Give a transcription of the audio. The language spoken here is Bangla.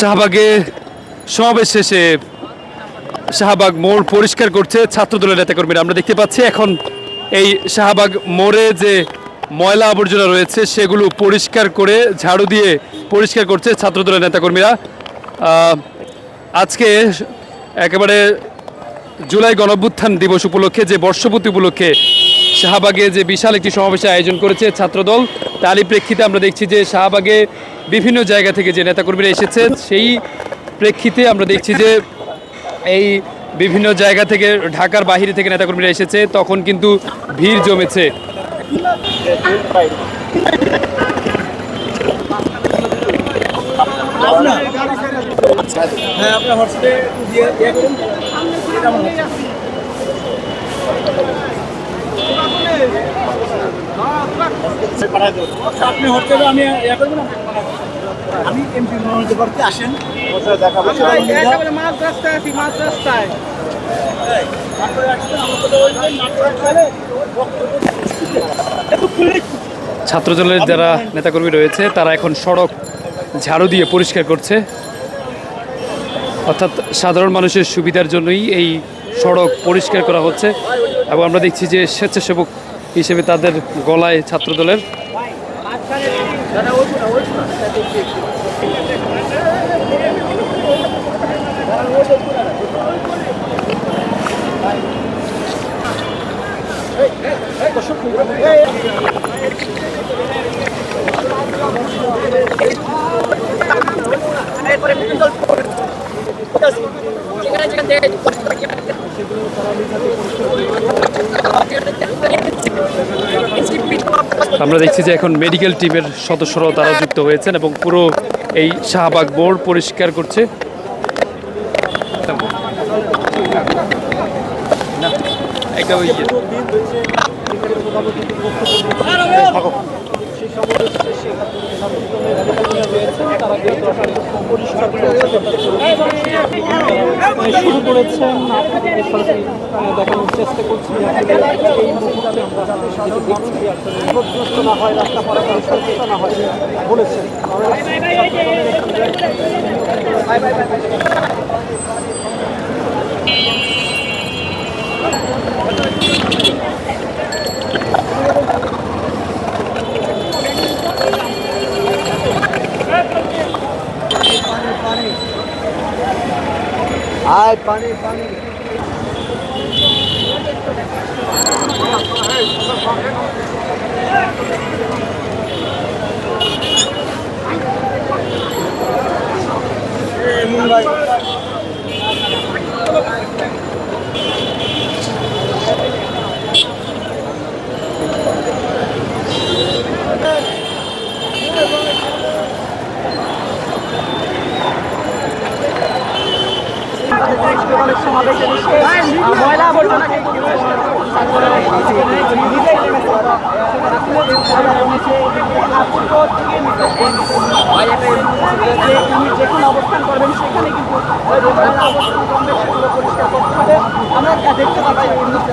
শাহবাগে সমাবেশ শেষে শাহবাগ মোড় পরিষ্কার করছে ছাত্রদলের নেতাকর্মীরা। আমরা দেখতে পাচ্ছি এখন এই শাহবাগ মোড়ে যে ময়লা আবর্জনা রয়েছে, সেগুলো পরিষ্কার করে, ঝাড়ু দিয়ে পরিষ্কার করছে ছাত্রদলের নেতাকর্মীরা। আজকে একেবারে জুলাই গণভ্যুত্থান দিবস উপলক্ষে, যে বর্ষপূর্তি উপলক্ষে শাহবাগে যে বিশাল একটি সমাবেশের আয়োজন করেছে ছাত্রদল, তারই প্রেক্ষিতে আমরা দেখছি যে শাহবাগে বিভিন্ন জায়গা থেকে যে নেতাকর্মীরা এসেছে সেই প্রেক্ষিতে আমরা দেখছি যে এই বিভিন্ন জায়গা থেকে, ঢাকার বাহিরে থেকে নেতাকর্মীরা এসেছে, তখন কিন্তু ভিড় জমেছে। আপনার হোয়াটসঅ্যাপে দিয়ে দিয়ে করুন আপনি হোয়াটসঅ্যাপে আমি ইয়ে করবেন আমি এমপি মনোনীত করতে আসেন। একেবারে মাঝ রাস্তায় আছি মাঝ রাস্তায়। ছাত্রদলের যারা নেতাকর্মী রয়েছে তারা এখন সড়ক ঝাড়ু দিয়ে পরিষ্কার করছে। অর্থাৎ সাধারণ মানুষের সুবিধার জন্যই এই সড়ক পরিষ্কার করা হচ্ছে। এবং আমরা দেখছি যে স্বেচ্ছাসেবক হিসেবে তাদের গলায় ছাত্রদলের সেখানে যেখান থেকে আমরা দেখছি যে এখন মেডিকেল টিমের সদস্যরাও তারা যুক্ত হয়েছেন এবং পুরো এই শাহবাগ বোর্ড পরিষ্কার করছে। শুরু করেছেন আপনাদেরকে সরাসরি দেখানোর চেষ্টা করছি না হয় রাস্তা পারাপার সমস্যা না হয় বলেছেন আয় পানি পানি। কিন্তু ওই যে ময়লা আবর্জনা হবে আমরা দেখতে পাচ্ছি এই মুহূর্তে